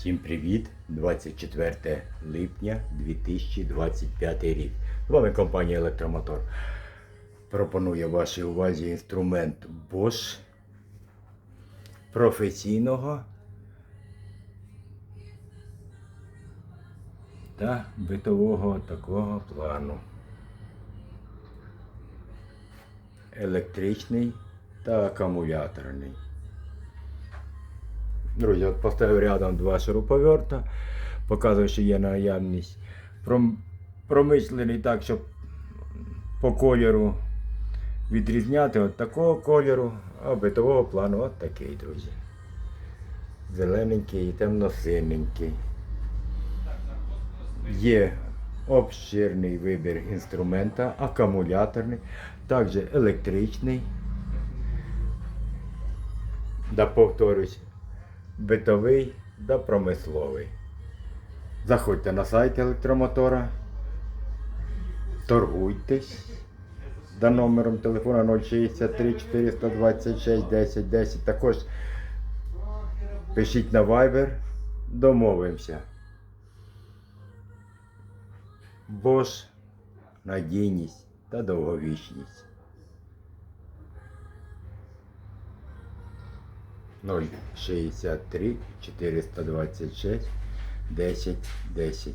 Всім привіт! 24 липня 2025 рік. З вами компанія Електромотор. Пропонує вашій увазі інструмент Bosch професійного та битового такого плану. Електричний та акумуляторний. Друзі, от поставив рядом два шуруповерта, показую, що є наявність. Пром- Промислений так, щоб по кольору відрізняти от такого кольору, а битового плану от такий, друзі. Зелененький і темно-синенький. Є обширний вибір інструмента, акумуляторний, також електричний. Да повторюсь, битовий да промисловий. Заходьте на сайт електромотора, торгуйтесь за номером телефона 063 426 10 10. Також пишіть на Viber, домовимося. Bosch, надійність та довговічність. 063 426 10 10.